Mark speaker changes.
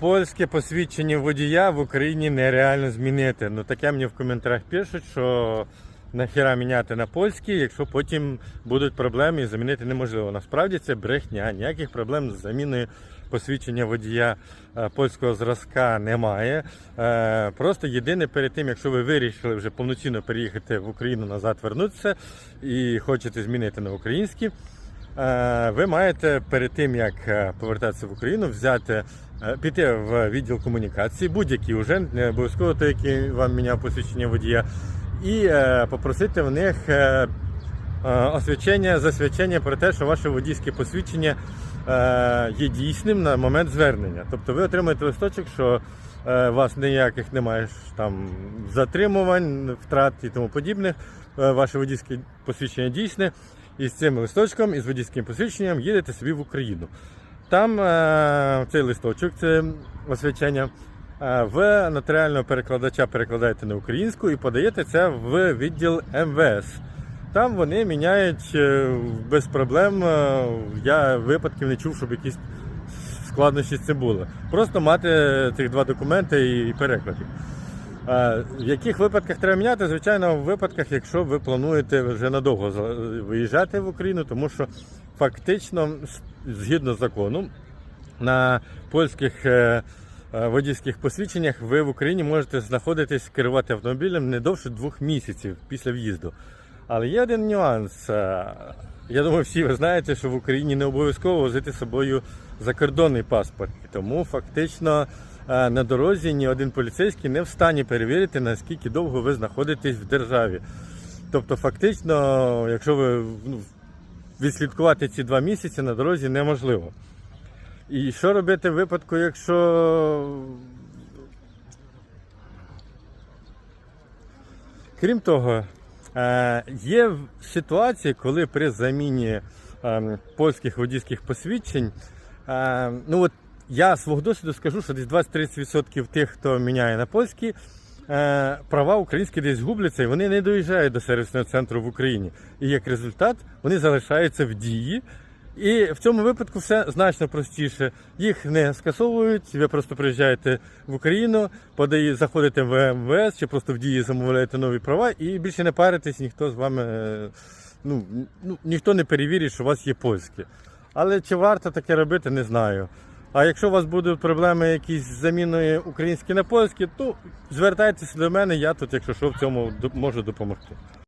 Speaker 1: Польське посвідчення водія в Україні нереально змінити. Ну таке мені в коментарях пишуть, що нахіра міняти на польський, якщо потім будуть проблеми і замінити неможливо. Насправді це брехня. Ніяких проблем з заміною посвідчення водія е, польського зразка немає. Е, Просто єдине перед тим, якщо ви вирішили вже повноцінно переїхати в Україну назад, вернутися і хочете змінити на український. Е, ви маєте перед тим як повертатися в Україну, взяти піти в відділ комунікації, будь-який уже не обов'язково той, який вам міняв посвідчення водія, і е, попросити в них е, е, освячення, засвячення про те, що ваше водійське посвідчення е, є дійсним на момент звернення. Тобто ви отримаєте листочок, що е, у вас ніяких немає там затримувань, втрат і тому подібних. Е, Ваше водійське посвідчення дійсне. І з цим листочком, і з водійським посвідченням їдете собі в Україну. Там е, цей листочок, це освячення, е, в нотаріального перекладача перекладаєте на українську і подаєте це в відділ МВС. Там вони міняють е, без проблем. Я випадків не чув, щоб якісь складнощі з цим були. Просто мати цих два документи і переклад. Е, В яких випадках треба міняти? Звичайно, в випадках, якщо ви плануєте вже надовго виїжджати в Україну, тому що фактично, згідно з законом, на польських е, е, водійських посвідченнях ви в Україні можете знаходитись, керувати автомобілем не довше двох місяців після в'їзду. Але є один нюанс. Е, Я думаю, всі ви знаєте, що в Україні не обов'язково возити з собою закордонний паспорт. Тому фактично на дорозі ні один поліцейський не в стані перевірити, наскільки довго ви знаходитесь в державі. Тобто, фактично, якщо ви ну, відслідкувати ці два місяці на дорозі неможливо. І що робити в випадку, якщо. Крім того, е, є ситуації, коли при заміні ем, польських водійських посвідчень, е, ну от я свого досвіду скажу, що десь 20-30% тих, хто міняє на польські, е, права українські десь губляться і вони не доїжджають до сервісного центру в Україні. І як результат вони залишаються в дії. І в цьому випадку все значно простіше. Їх не скасовують, ви просто приїжджаєте в Україну, подає, заходите в МВС чи просто в дії замовляєте нові права і більше не паритесь, ніхто з вами е, ну, ну, ніхто не перевірить, що у вас є польське. Але чи варто таке робити, не знаю. А якщо у вас будуть проблеми якісь з заміною українські на польські, то звертайтеся до мене, я тут, якщо що, в цьому можу допомогти.